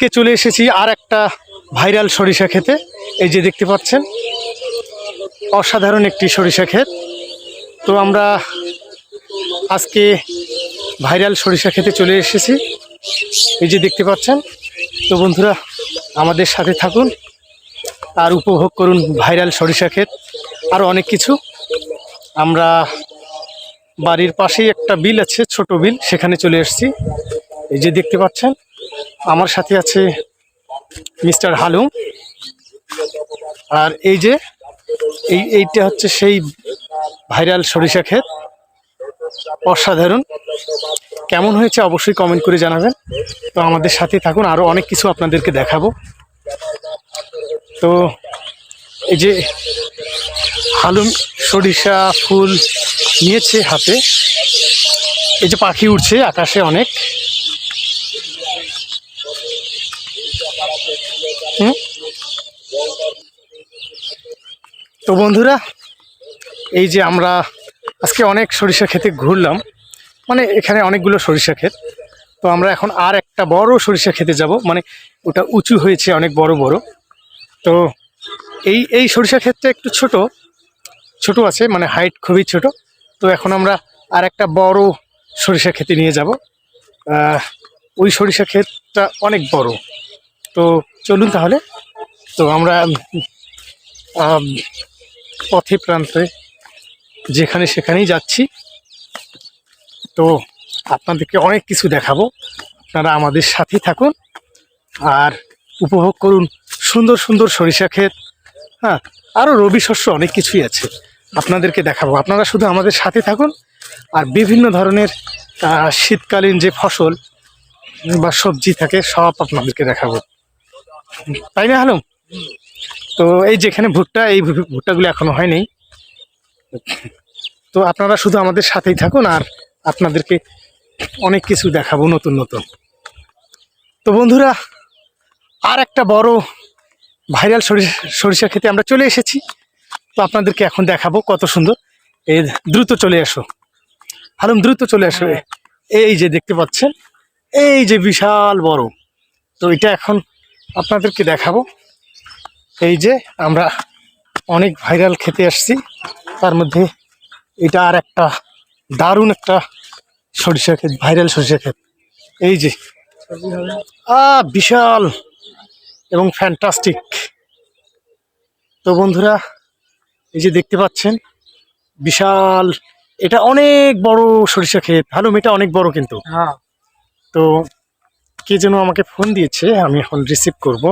আজকে চলে এসেছি আর একটা ভাইরাল সরিষা খেতে এই যে দেখতে পাচ্ছেন, অসাধারণ একটি সরিষা ক্ষেত। তো আমরা আজকে ভাইরাল সরিষা খেতে চলে এসেছি। এই যে দেখতে পাচ্ছেন, তো বন্ধুরা আমাদের সাথে থাকুন আর উপভোগ করুন ভাইরাল সরিষা ক্ষেত। আরও অনেক কিছু। আমরা বাড়ির পাশেই একটা বিল আছে, ছোট বিল, সেখানে চলে এসেছি। এই যে দেখতে পাচ্ছেন আমার সাথে আছে মিস্টার হালুম। আর এই যে, এই এইটা হচ্ছে সেই ভাইরাল সরিষা ক্ষেত। অসাধারণ। কেমন হয়েছে অবশ্যই কমেন্ট করে জানাবেন। তো আমাদের সাথে থাকুন আরও অনেক কিছু আপনাদেরকে দেখাবো। তো এই যে হালুম সরিষা ফুল নিয়েছে হাতে। এই যে পাখি উঠছে আকাশে অনেক। হুম? তো বন্ধুরা, এই যে আমরা আজকে অনেক সরিষা খেতে ঘুরলাম মানে এখানে অনেকগুলো সরিষা ক্ষেত। তো আমরা এখন আর একটা বড় সরিষা খেতে যাব মানে ওটা উঁচু হয়েছে, অনেক বড় বড়। তো এই এই সরিষা ক্ষেতটা একটু ছোট ছোট আছে মানে হাইট খুবই ছোট। তো এখন আমরা আর একটা বড় সরিষা খেতে নিয়ে যাব। ওই সরিষা ক্ষেতটা অনেক বড়। তো চলুন তাহলে। তো আমরা পথে প্রান্তে যেখানে সেখানেই যাচ্ছি। তো আপনাদেরকে অনেক কিছু দেখাবো। আপনারা আমাদের সাথেই থাকুন আর উপভোগ করুন সুন্দর সুন্দর সরিষা ক্ষেত। হ্যাঁ আরও রবি শস্য অনেক কিছুই আছে। আপনাদেরকে দেখাবো। আপনারা শুধু আমাদের সাথে থাকুন আর বিভিন্ন ধরনের শীতকালীন যে ফসল বা সবজি থাকে সব আপনাদেরকে দেখাবো। তাই না হ্যালো তো এই যেখানে ভুট্টা এই ভুট্টাগুলো এখনও হয়নি। তো আপনারা শুধু আমাদের সাথেই থাকুন আর আপনাদেরকে অনেক কিছু দেখাবো নতুন নতুন। তো বন্ধুরা আর একটা বড় ভাইরাল সরিষা সরিষা খেতে আমরা চলে এসেছি। তো আপনাদেরকে এখন দেখাবো কত সুন্দর। এ দ্রুত চলে আসো হালুম দ্রুত চলে আসো এই যে দেখতে পাচ্ছেন এই যে বিশাল বড়। তো এটা এখন আপনাদেরকে দেখাবো। এই যে আমরা অনেক ভাইরাল খেতে আসছি। তার মধ্যে এটা আর একটা দারুণ একটা সরিষা ক্ষেত ভাইরাল সরিষা ক্ষেত। এই যে আ বিশাল এবং ফ্যান্টাস্টিক তো বন্ধুরা এই যে দেখতে পাচ্ছেন বিশাল এটা অনেক বড় সরিষা ক্ষেত। হালুম এটা অনেক বড় কিন্তু। হ্যাঁ। তো কে যেন আমাকে ফোন দিয়েছে আমি এখন রিসিভ করব।